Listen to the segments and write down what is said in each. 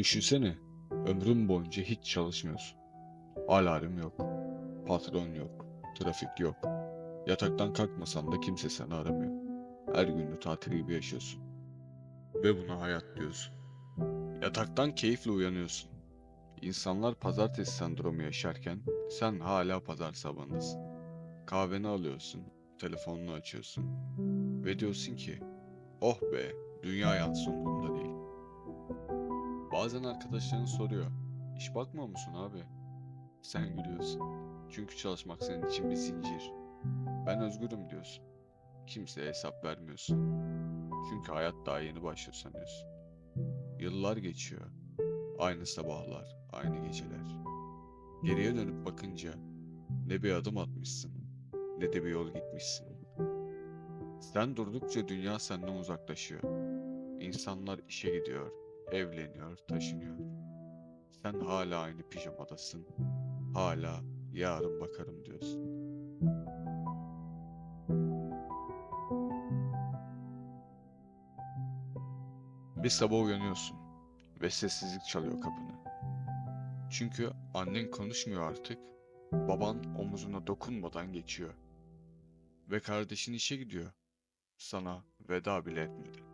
Düşünsene, ömrün boyunca hiç çalışmıyorsun. Alarm yok, patron yok, trafik yok. Yataktan kalkmasan da kimse seni aramıyor. Her günü tatil gibi yaşıyorsun. Ve buna hayat diyorsun. Yataktan keyifle uyanıyorsun. İnsanlar pazartesi sendromu yaşarken sen hala pazar sabahındasın. Kahveni alıyorsun, telefonunu açıyorsun ve diyorsun ki oh be dünya yansın. Bazen arkadaşların soruyor iş bakmıyor musun abi? Sen gülüyorsun. Çünkü çalışmak senin için bir zincir. Ben özgürüm diyorsun. Kimseye hesap vermiyorsun. Çünkü hayat daha yeni başlıyor sanıyorsun. Yıllar geçiyor. Aynı sabahlar, aynı geceler. Geriye dönüp bakınca ne bir adım atmışsın, ne de bir yol gitmişsin. Sen durdukça dünya senden uzaklaşıyor. İnsanlar işe gidiyor, evleniyor, taşınıyor. Sen hala aynı pijamadasın. Hala yarın bakarım diyorsun. Bir sabah uyanıyorsun ve sessizlik çalıyor kapını. Çünkü annen konuşmuyor artık. Baban omuzuna dokunmadan geçiyor. Ve kardeşin işe gidiyor. Sana veda bile etmedi.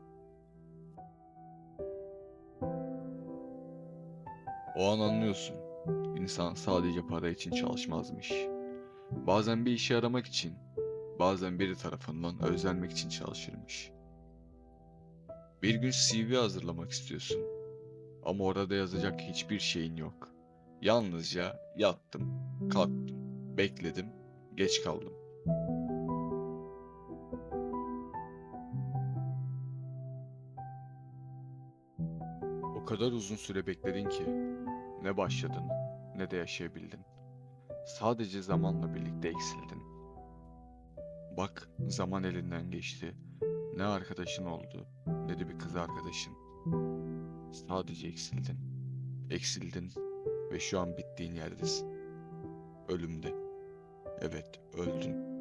O an anlıyorsun. İnsan sadece para için çalışmazmış. Bazen bir işe aramak için, bazen biri tarafından özenmek için çalışırmış. Bir gün CV hazırlamak istiyorsun. Ama orada yazacak hiçbir şeyin yok. Yalnızca yattım, kalktım, bekledim, geç kaldım. O kadar uzun süre bekledin ki ne başladın ne de yaşayabildin. Sadece zamanla birlikte eksildin. Bak zaman elinden geçti. Ne arkadaşın oldu ne de bir kız arkadaşın. Sadece eksildin. Eksildin ve şu an bittiğin yerdesin. Ölümde. Evet, öldün.